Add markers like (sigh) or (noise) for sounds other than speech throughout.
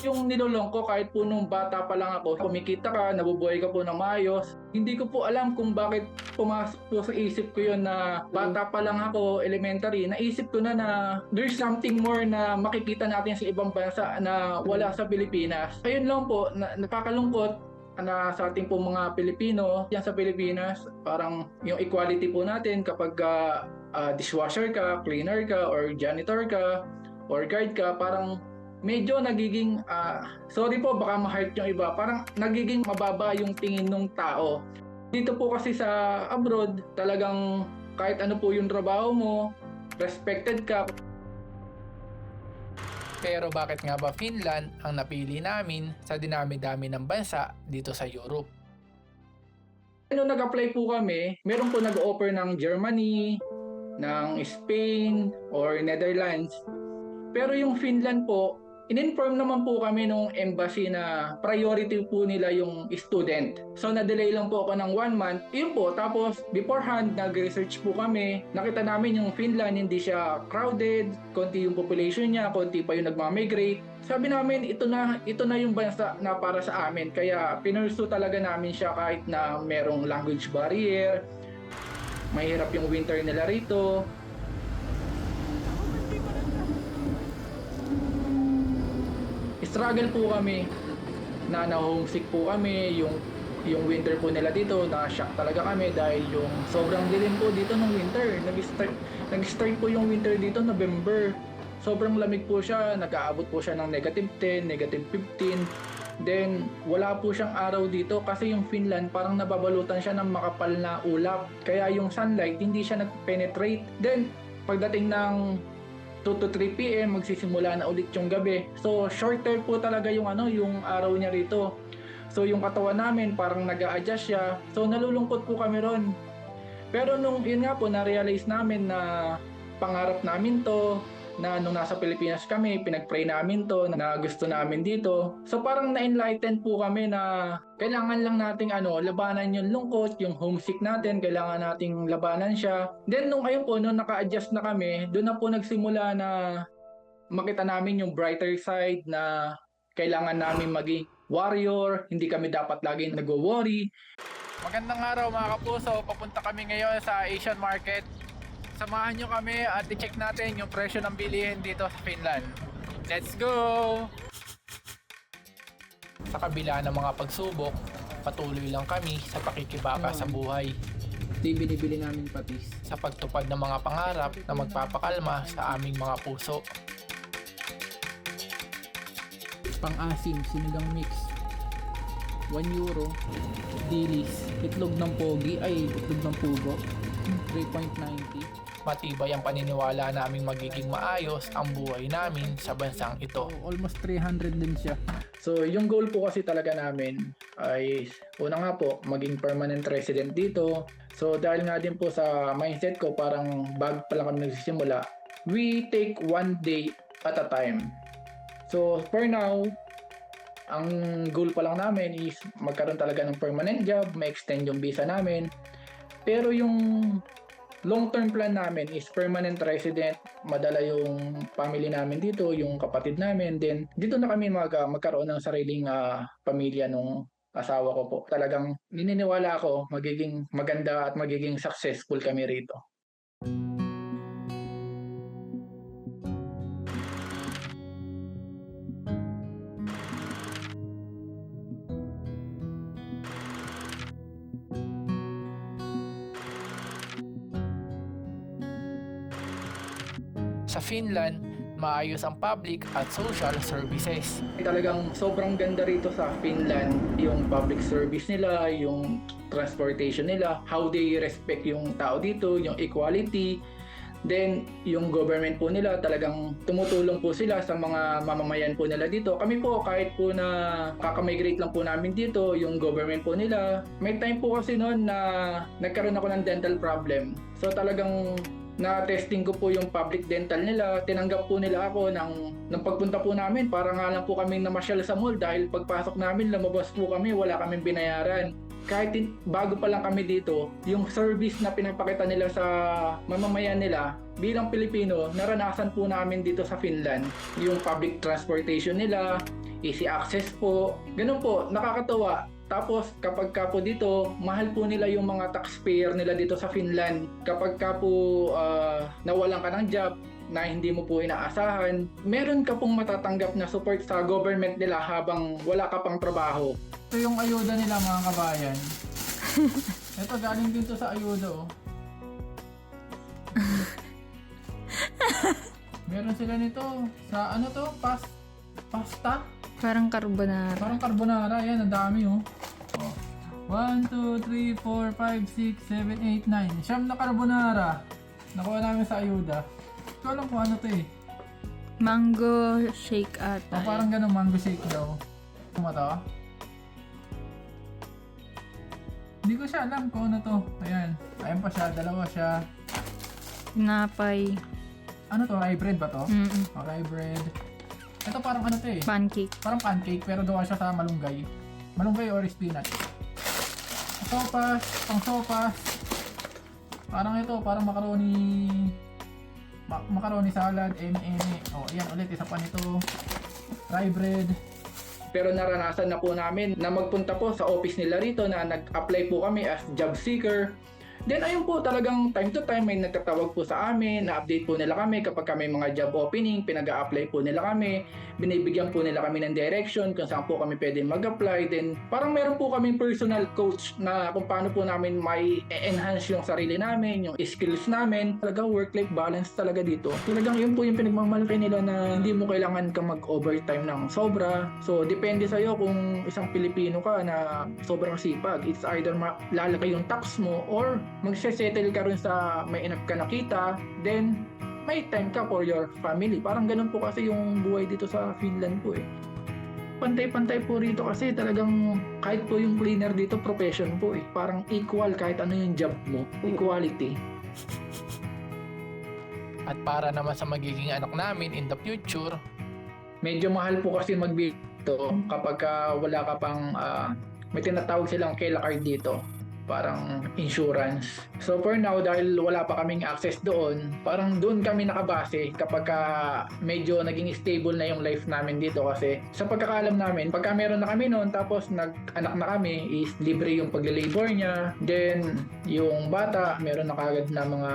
Yung nilolong ko kahit po nung bata pa lang ako, kumikita ka, nabubuhay ka po ng maayos. Hindi ko po alam kung bakit pumasok po sa isip ko yun na bata pa lang ako, elementary, naisip ko na na there's something more na makikita natin sa ibang bansa na wala sa Pilipinas. Ayun lang po, na, nakakalungkot na sa ating po mga Pilipino, yan sa Pilipinas, parang yung equality po natin kapag ah, ah, dishwasher ka, cleaner ka, or janitor ka, or guard ka, parang medyo nagiging, ah, sorry po, baka ma-hurt yung iba, parang nagiging mababa yung tingin ng tao. Dito po kasi sa abroad, talagang kahit ano po yung trabaho mo, respected ka. Pero bakit nga ba Finland ang napili namin sa dinami-dami ng bansa dito sa Europe? Nung nag-apply po kami, meron po nag-offer ng Germany, ng Spain, or Netherlands. Pero yung Finland po, in-inform naman po kami nung embassy na priority po nila yung student. So na-delay lang po ako ng one month. Yun po, tapos beforehand, nag-research po kami. Nakita namin yung Finland, hindi siya crowded, konti yung population niya, konti pa yung nagmamigrate. Sabi namin, ito na, ito na yung bansa na para sa amin. Kaya pinursu talaga namin siya kahit na merong language barrier, mahirap yung winter nila rito. Struggle po kami. Na na-homesick po kami. Yung yung winter po nila dito na-shock talaga kami dahil yung sobrang dilim po dito ng winter. Nag-start nag-start po yung winter dito November. Sobrang lamig po siya. Nag-aabot po siya ng negative 10 negative 15 then wala po siyang araw dito kasi yung Finland parang nababalutan siya ng makapal na ulap. Kaya yung sunlight hindi siya nag-penetrate. Then pagdating ng 2 to 3 p.m. magsisimula na ulit yung gabi. So shorter po talaga yung ano, yung araw niya rito. So yung katawan namin parang nag-a-adjust siya. So nalulungkot po kami ron. Pero nung yun nga po na-realize namin na pangarap namin to, na nung nasa Pilipinas kami, pinag-pray namin to, na gusto namin dito. So parang na-enlighten po kami na kailangan lang nating ano, labanan yung lungkot, yung homesick natin, kailangan nating labanan siya. Then nung ayun po, nung naka-adjust na kami, doon na po nagsimula na makita namin yung brighter side na kailangan namin maging warrior, hindi kami dapat lagi nagwo-worry. Magandang araw mga kapuso, papunta kami ngayon sa Asian Market. Samahan nyo kami at i-check natin yung presyo ng bilihin dito sa Finland. Let's go! Sa kabila ng mga pagsubok, patuloy lang kami sa pakikibaka sa buhay Di binibili namin patis. sa pagtupad ng mga pangarap na magpapakalma sa aming mga puso. Pang-asim, sinigang mix. 1 euro. Dilis. Itlog ng pogi. Ay, itlog ng pugo. 3.90. Matibay ang paniniwala naming magiging maayos ang buhay namin sa bansang ito. Almost 300 din siya. So, yung goal po kasi talaga namin ay una nga po, maging permanent resident dito. So, dahil nga din po sa mindset ko, parang bago pa lang kami nagsisimula, we take one day at a time. So, for now, ang goal pa lang namin is magkaroon talaga ng permanent job, ma-extend yung visa namin. Pero yung long-term plan namin is permanent resident, madala yung family namin dito, yung kapatid namin, then dito na kami mag, ah, magkaroon ng sariling ah, pamilya nung asawa ko po. Talagang nininiwala ako magiging maganda at magiging successful kami rito. Sa Finland, maayos ang public at social services. Talagang sobrang ganda rito sa Finland, yung public service nila, yung transportation nila, how they respect yung tao dito, yung equality, Then, yung government po nila talagang tumutulong po sila sa mga mamamayan po nila dito. Kami po, kahit po na kakamigrate lang po namin dito, yung government po nila. May time po kasi noon na nagkaroon ako ng dental problem. So talagang na-testing ko po yung public dental nila. Tinanggap po nila ako ng, ng pagpunta po namin. Para nga lang po kaming namasyal sa mall dahil pagpasok namin, lumabas po kami, wala kaming binayaran. kahit bago pa lang kami dito, yung service na pinapakita nila sa mamamayan nila, bilang Pilipino, naranasan po namin dito sa Finland. Yung public transportation nila, easy access po. Ganun po, nakakatawa. Tapos kapag ka po dito, mahal po nila yung mga taxpayer nila dito sa Finland. Kapag ka po ah, nawalan ka ng job, na hindi mo po inaasahan, meron ka pong matatanggap na support sa government nila habang wala ka pang trabaho. Ito yung ayuda nila mga kabayan. (laughs) Ito galing din to sa ayuda oh. (laughs) Meron sila nito sa ano to? Pas pasta? Parang carbonara. Parang carbonara. Yan, ang dami oh. oh. 1, 2, 3, 4, 5, 6, 7, 8, 9. Siyam na carbonara. Nakuha namin sa ayuda. Hindi ko alam kung ano to eh. Mango shake Oh, ata. parang ganun mango shake daw. Ano to? Hindi ko siya alam kung ano to. Ayan. Ayan pa siya. Dalawa siya. Napay. Ano to? Rye bread ba to? Mm-mm. Oh, rye bread. Ito parang ano to eh. Pancake. Parang pancake pero gawa siya sa malunggay. Malunggay or spinach. Sopas. Pang sopas. Parang ito. Parang macaroni. Ma- macaroni salad. Eme-eme. Oh, ayan ulit. Isa pa nito. Rye bread. Pero naranasan na po namin na magpunta po sa office nila rito na nag-apply po kami as job seeker. Then ayun po talagang time to time may nagtatawag po sa amin, na-update po nila kami kapag kami mga job opening, pinag-a-apply po nila kami, binibigyan po nila kami ng direction kung saan po kami pwede mag-apply. Then parang meron po kaming personal coach na kung paano po namin may enhance yung sarili namin, yung skills namin. Talaga work-life balance talaga dito. Talagang yun po yung pinagmamalaki nila na hindi mo kailangan ka mag-overtime ng sobra. So depende sa'yo kung isang Pilipino ka na sobrang sipag. It's either ma- lalaki yung tax mo or magse-settle ka rin sa may enough ka nakita, then may time ka for your family. Parang ganun po kasi yung buhay dito sa Finland po eh. Pantay-pantay po rito kasi talagang kahit po yung cleaner dito profession po eh. Parang equal kahit ano yung job mo. Equality. At para naman sa magiging anak namin in the future, Medyo mahal po kasi magbito kapag ka wala ka pang ah, may tinatawag silang card dito parang insurance. So for now, dahil wala pa kaming access doon, parang doon kami nakabase kapag ka medyo naging stable na yung life namin dito kasi sa pagkakalam namin, pagka meron na kami noon tapos nag-anak na kami is libre yung pagle-labor niya. Then yung bata, meron na kagad na mga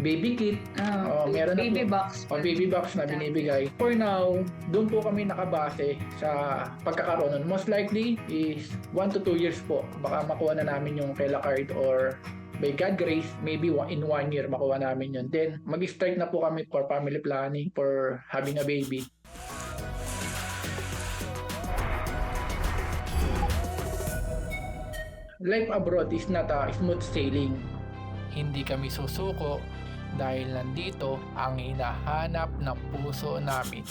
baby kit. Oh, meron na baby po. box. o baby box na binibigay. For now, doon po kami nakabase sa pagkakaroon. Most likely is 1 to 2 years po. Baka makuha na namin yung Card or by God grace, maybe in one year makuha namin yun. Then, mag-start na po kami for family planning, for having a baby. Life abroad is not a smooth sailing. hindi kami susuko dahil nandito ang hinahanap ng puso namin.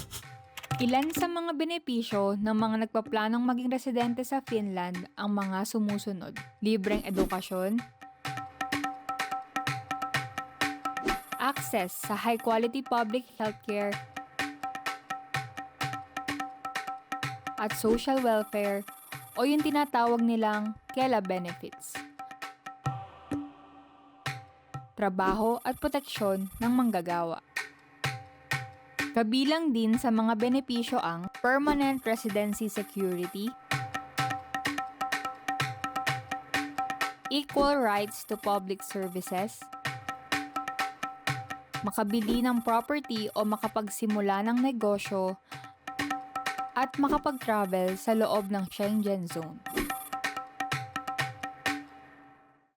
Ilan sa mga benepisyo ng mga nagpaplanong maging residente sa Finland ang mga sumusunod. Libreng edukasyon, access sa high-quality public healthcare, at social welfare o yung tinatawag nilang KELA benefits. Trabaho at proteksyon ng manggagawa. Kabilang din sa mga benepisyo ang permanent residency security, equal rights to public services, makabili ng property o makapagsimula ng negosyo, at makapag-travel sa loob ng Schengen Zone.